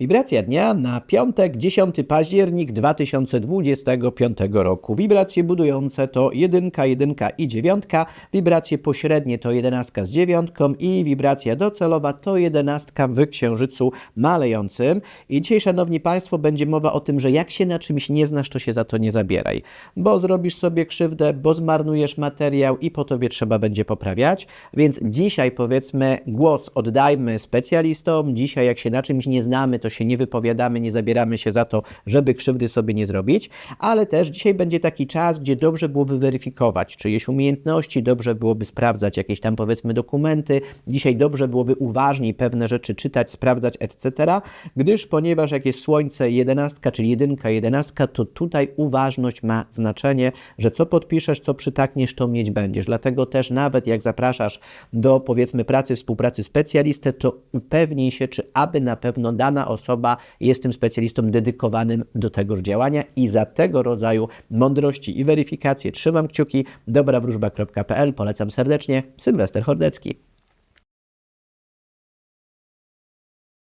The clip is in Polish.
Wibracja dnia na piątek, 10 październik 2025 roku. Wibracje budujące to jedynka, jedynka i dziewiątka. Wibracje pośrednie to jedenastka z dziewiątką i wibracja docelowa to jedenastka w księżycu malejącym. I dzisiaj, szanowni państwo, będzie mowa o tym, że jak się na czymś nie znasz, to się za to nie zabieraj. Bo zrobisz sobie krzywdę, bo zmarnujesz materiał i po tobie trzeba będzie poprawiać. Więc dzisiaj powiedzmy głos oddajmy specjalistom. Dzisiaj jak się na czymś nie znamy, to się nie wypowiadamy, nie zabieramy się za to, żeby krzywdy sobie nie zrobić. Ale też dzisiaj będzie taki czas, gdzie dobrze byłoby weryfikować czyjeś umiejętności, dobrze byłoby sprawdzać jakieś tam powiedzmy dokumenty. Dzisiaj dobrze byłoby uważniej pewne rzeczy czytać, sprawdzać, etc. Gdyż ponieważ jak jest słońce jedenastka, czyli jedynka, jedenastka, to tutaj uważność ma znaczenie, że co podpiszesz, co przytakniesz, to mieć będziesz. Dlatego też nawet jak zapraszasz do powiedzmy pracy, współpracy specjalistę, to upewnij się, czy aby na pewno dana osoba jest tym specjalistą dedykowanym do tegoż działania i za tego rodzaju mądrości i weryfikacje trzymam kciuki. dobrawróżba.pl polecam serdecznie. Sylwester Hordecki.